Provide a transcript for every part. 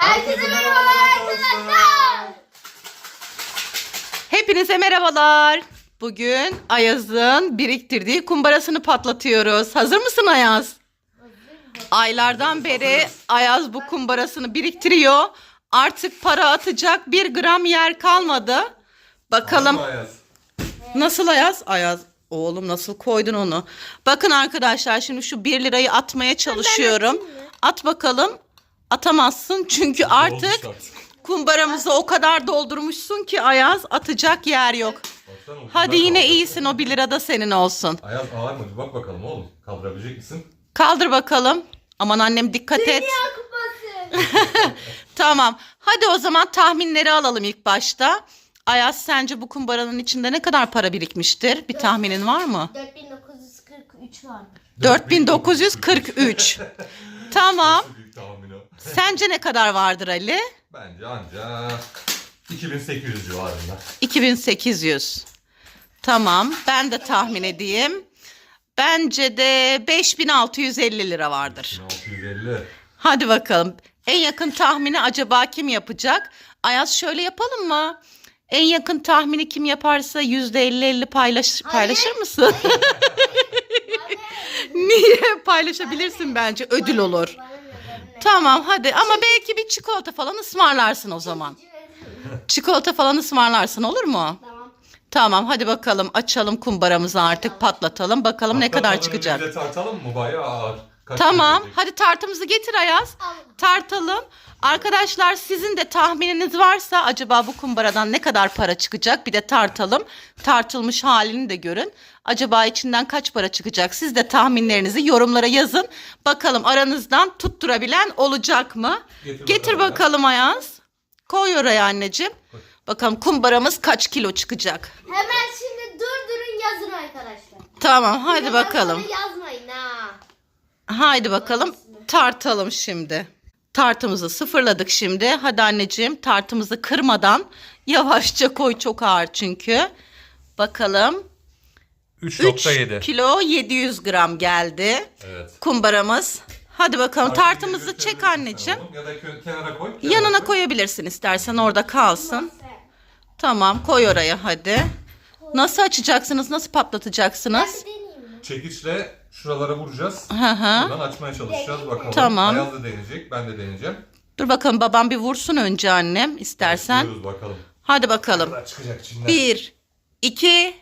Herkese merhabalar arkadaşlar. Hepinize merhabalar. Bugün Ayaz'ın biriktirdiği kumbarasını patlatıyoruz. Hazır mısın Ayaz? Aylardan beri Ayaz bu kumbarasını biriktiriyor. Artık para atacak bir gram yer kalmadı. Bakalım nasıl Ayaz? Ayaz oğlum nasıl koydun onu? Bakın arkadaşlar şimdi şu 1 lirayı atmaya çalışıyorum. At bakalım. Atamazsın çünkü artık kumbaramızı o kadar doldurmuşsun ki Ayaz atacak yer yok. Hadi yine iyisin o 1 lira da senin olsun. Ayaz ağır mı? Bir bak bakalım oğlum. Kaldırabilecek misin? Kaldır bakalım. Aman annem dikkat et. Dünya kupası. Tamam. Hadi o zaman tahminleri alalım ilk başta. Ayaz sence bu kumbaranın içinde ne kadar para birikmiştir? Bir tahminin var mı? 4943 var. 4943. Tamam. Nasıl büyük tahmin o? Sence ne kadar vardır Ali? Bence anca 2800 civarında. 2800. Tamam. Ben de tahmin edeyim. Bence de 5650 lira vardır. 1650. Hadi bakalım. En yakın tahmini acaba kim yapacak? Ayaz şöyle yapalım mı? En yakın tahmini kim yaparsa %50-50 paylaş, paylaşır mısın? Niye? Paylaşabilirsin bence. Ödül olur. Tamam hadi ama belki bir çikolata falan ısmarlarsın o zaman. Çikolata falan ısmarlarsın olur mu? Tamam. Tamam hadi bakalım açalım kumbaramızı artık patlatalım bakalım ne kadar Patlatmadan çıkacak. önce de tartalım mı? Bayağı ağır. Kaç Tamam. gelecek? Hadi tartımızı getir Ayaz. Tartalım. Arkadaşlar sizin de tahmininiz varsa acaba bu kumbaradan ne kadar para çıkacak? Bir de tartalım. Tartılmış halini de görün. Acaba içinden kaç para çıkacak? Siz de tahminlerinizi yorumlara yazın. Bakalım aranızdan tutturabilen olacak mı? Getir Getir bakalım. bakalım Ayaz. Koy oraya anneciğim. Bakalım kumbaramız kaç kilo çıkacak? Hemen şimdi durdurun yazın arkadaşlar. Tamam hadi Hemen bakalım. sonra Yazmayın ha. Haydi bakalım tartalım şimdi. Tartımızı sıfırladık şimdi. Hadi anneciğim tartımızı kırmadan yavaşça koy çok ağır çünkü. Bakalım 3 3.7. kilo 700 gram geldi Evet. kumbaramız. Hadi bakalım tartımızı Tartıyı çek gösterebilirsin anneciğim. Ya da kö- kenara koy. kenara Yanına koy. koyabilirsin istersen orada kalsın. Tamam koy oraya hadi. Nasıl açacaksınız? Nasıl patlatacaksınız? Deneyeyim mi? Çekiçle şuralara vuracağız. Hı hı. Buradan açmaya çalışacağız bakalım. Tamam. Ayaz da deneyecek. Ben de deneyeceğim. Dur bakalım babam bir vursun önce annem istersen. Başlıyoruz bakalım. Hadi bakalım. Çıkacak içinden? Bir, iki,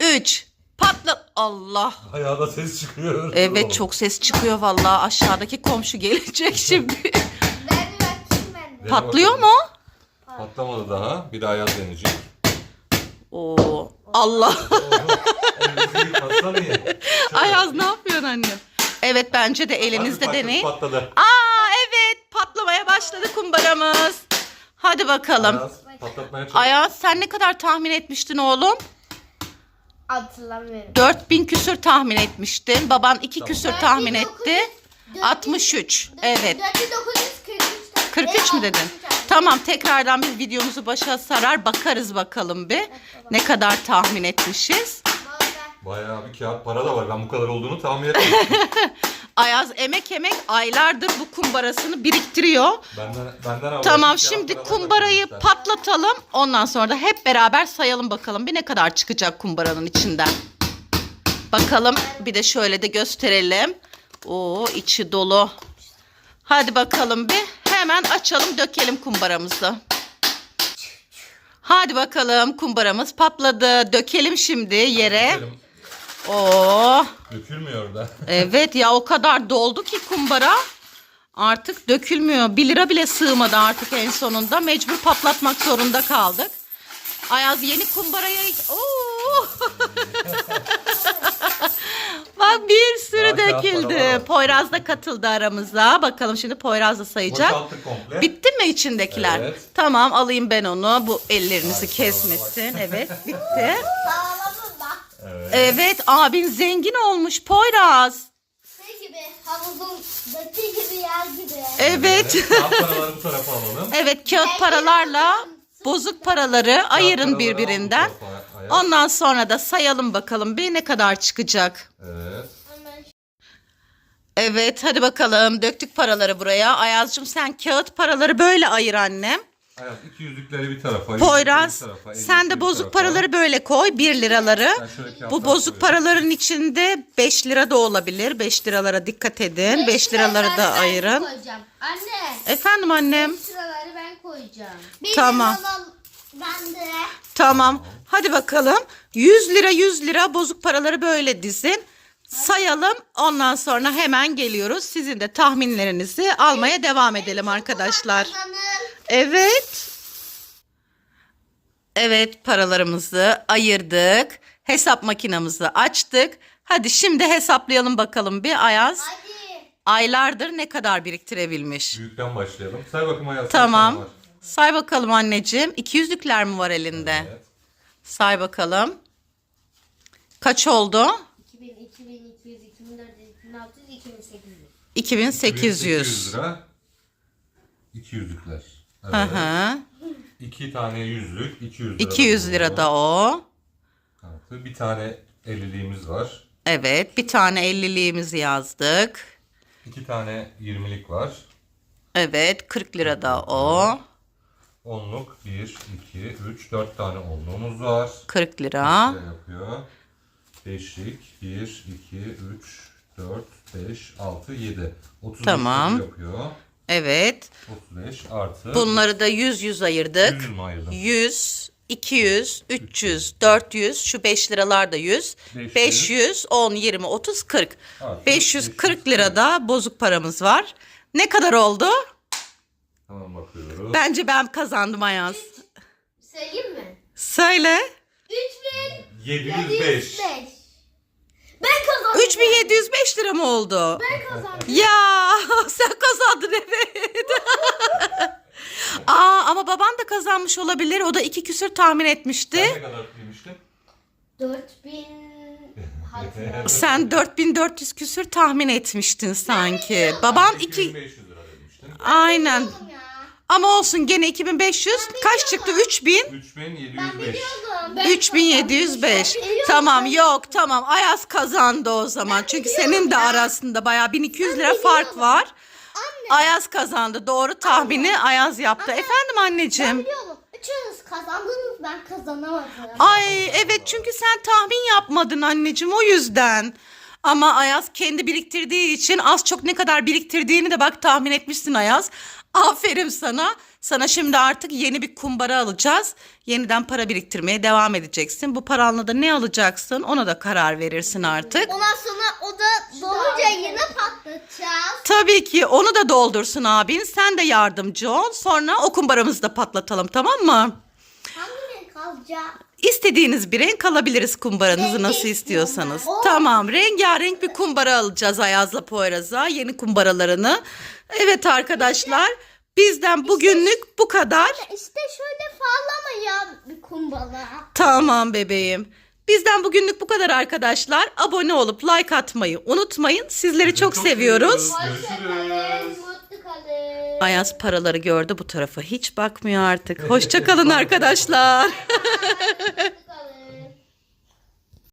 üç. Patla. Allah. Ayağda ses çıkıyor. Evet çok ses çıkıyor vallahi aşağıdaki komşu gelecek şimdi. Ben bir bakayım ben de. Dene Patlıyor bakalım. mu? Patlamadı daha. Bir daha Ayaz deneyecek. Oo. Allah. Ayaz ne yapıyorsun annem? Evet bence de Hadi elinizde patladı, deneyin. Patladı. Aa evet patlamaya başladı kumbaramız. Hadi bakalım. Ayaz patlatmaya çalış. Ayaz sen ne kadar tahmin etmiştin oğlum? Hatırlamıyorum. 4000 küsür tahmin etmiştin. Baban 2 Tamam. küsür tahmin etti. 4900, 63. Evet. 4943. 43 mü dedin? Tamam tekrardan biz videomuzu başa sarar bakarız bakalım bir. Ne kadar tahmin etmişiz. Bayağı bir kağıt para da var. Ben bu kadar olduğunu tahmin etmemiştim. Ayaz emek emek aylardır bu kumbarasını biriktiriyor. benden, benden Tamam bir kağıt şimdi da kumbarayı koymuşlar. patlatalım. Ondan sonra da hep beraber sayalım bakalım bir ne kadar çıkacak kumbaranın içinden. Bakalım bir de şöyle de gösterelim. Oo içi dolu. Hadi bakalım bir hemen açalım dökelim kumbaramızı. Hadi bakalım kumbaramız patladı. Dökelim şimdi yere. Dökelim. Oo Dökülmüyor da. Evet ya o kadar doldu ki kumbara. Artık dökülmüyor. 1 lira bile sığmadı artık en sonunda. Mecbur patlatmak zorunda kaldık. Ayaz yeni kumbaraya... Oo! Bir sürü Daha kağıt döküldü. para var. Poyraz da katıldı aramıza. Bakalım şimdi Poyraz da sayacak. Boşalttık komple. Bitti mi içindekiler? Evet. Tamam alayım ben onu. Bu ellerinizi Ay, kesmesin. Evet bitti. Bak. Evet. Evet abin zengin olmuş Poyraz. Şey gibi havuzun daki gibi yer gibi. Evet. Kağıt paraları bu tarafa alalım. Evet kağıt paralarla bozuk paraları ayırın paraları birbirinden. al bu tarafa, Ayaz. Ondan sonra da sayalım bakalım bir ne kadar çıkacak. Evet. Evet hadi bakalım döktük paraları buraya. Ayaz'cığım sen kağıt paraları böyle ayır annem. Ayaz 200'lükleri bir tarafa. Poyraz yüzlükleri bir tarafa, sen de bir bozuk tarafa. paraları böyle koy 1 liraları. Bu bozuk koyuyorum. paraların içinde 5 lira da olabilir. 5 liralara dikkat edin. 5 liraları da ayırın. koyacağım. Anne. Efendim annem. Sıraları ben koyacağım. Tamam. Ben de. Tamam. Hadi bakalım. 100 lira 100 lira bozuk paraları böyle dizin. Sayalım. Ondan sonra hemen geliyoruz. Sizin de tahminlerinizi almaya devam edelim arkadaşlar. Evet. Evet paralarımızı ayırdık. Hesap makinamızı açtık. Hadi şimdi hesaplayalım bakalım bir Ayaz. Hadi. Aylardır ne kadar biriktirebilmiş? Büyükten başlayalım. Say bakayım Ayaz. Tamam. Say bakalım anneciğim. 200'lükler mi var elinde? Evet. Say bakalım. Kaç oldu? 2000, 2200, 2400, 2600, 2800. 2800. lira. 200'lükler. Evet. Hı hı. İki tane yüzlük 200 lira. 200 lira da o. Artı bir tane 50'liğimiz var. Evet, bir tane 50'liğimizi yazdık. İki tane 20'lik var. Evet, 40 lira da o. Onluk 1, 2, 3, 4 tane onluğumuz var. 40 lira. Şöyle yapıyor. Beşlik 1, 2, 3, 4, 5, 6, 7. 35 Tamam. yapıyor. Evet. 35 artı. Bunları da 100 100 ayırdık. 100 mü ayırdım? 100, 200, 300, 400, şu 5 liralar da 100, 500, 500, 10, 20, 30, 40. Artı 540 lira da bozuk paramız var. Ne kadar oldu? Tamam bakıyoruz. Bence ben kazandım Ayaz. Söyleyeyim mi? Söyle. 705. 3705. Ben kazandım. 3705 lira mı oldu? Ben kazandım. Ya sen kazandın evet. Aa ama baban da kazanmış olabilir. O da iki küsür tahmin etmişti. Sen ne kadar demiştin? 4000 hatırladım. Sen 4400 küsür tahmin etmiştin sanki. Baban iki 2500 lira demiştin. aynen. Ama olsun gene 2500 kaç çıktı 3000? 3705. Ben 3705. Tamam yok tamam Ayaz kazandı o zaman. Çünkü senin de arasında bayağı 1200 lira fark var. Ayaz kazandı. Doğru tahmini Ayaz yaptı. Efendim anneciğim. Biliyorum. Üçünüz kazandınız ben kazanamadım. Ay evet çünkü sen tahmin yapmadın anneciğim o yüzden. Ama Ayaz kendi biriktirdiği için az çok ne kadar biriktirdiğini de bak tahmin etmişsin Ayaz. Aferin sana. Sana şimdi artık yeni bir kumbara alacağız. Yeniden para biriktirmeye devam edeceksin. Bu paranla da ne alacaksın ona da karar verirsin artık. Ondan sonra o da dolunca yine patlatacağız. Tabii ki onu da doldursun abin. Sen de yardımcı ol. Sonra o kumbaramızı da patlatalım tamam mı? Hangi renk alacağım? İstediğiniz bir renk alabiliriz kumbaranızı nasıl istiyorsanız. Oh. Tamam rengarenk bir kumbara alacağız Ayaz'la Poyraz'a yeni kumbaralarını. Evet arkadaşlar bizden bugünlük bu kadar. İşte şöyle fallama ya bir kumbala. Tamam bebeğim. Bizden bugünlük bu kadar arkadaşlar. Abone olup like atmayı unutmayın. Sizleri çok, çok seviyoruz. seviyoruz. Görüşürüz. Ayaz paraları gördü bu tarafa hiç bakmıyor artık. Hoşça kalın arkadaşlar.